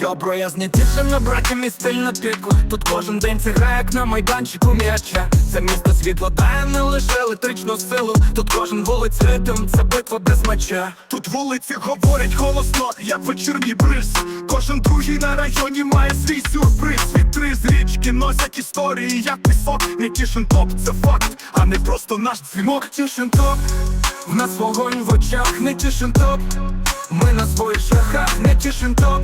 Йобро, я з нетішими братями стиль на піку Тут кожен день це грає, як на майданчику м'яча. Це місто світло дає не лише електричну силу. Тут кожен вулиць ритм, це битва без меча. Тут вулиці говорять голосно, як вечірній бриз. Кожен другий на районі має свій сюрприз. Вітри з річки носять історії, як пісок. Не тішин топ, це факт, а не просто наш дзвінок. Тішин топ, в нас вогонь в очах, не тішин топ Ми на своїх шляхах, не тішин топ.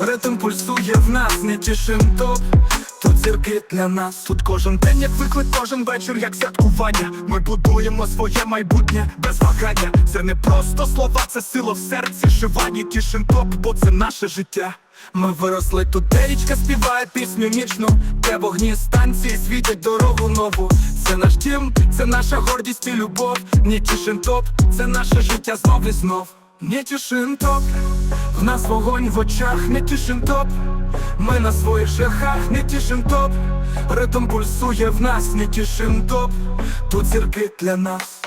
Ритм пульсує в нас, не тішин топ. Тут зірки для нас. Тут кожен день як виклик, кожен вечір як святкування. Ми будуємо своє майбутнє без вагання. Це не просто слова, це сила в серці Живані. Тішин топ, бо це наше життя. Ми виросли тут, де річка співає пісню нічну, де вогні станції світять дорогу нову. Це наш дім, це наша гордість і любов. Не тішин топ, це наше життя знов і знов. Не тішин топ, в нас вогонь в очах, не тішин топ. Ми на своїх шляхах, не тішин топ. Ритм пульсує в нас, не тішин топ. Тут зірки для нас.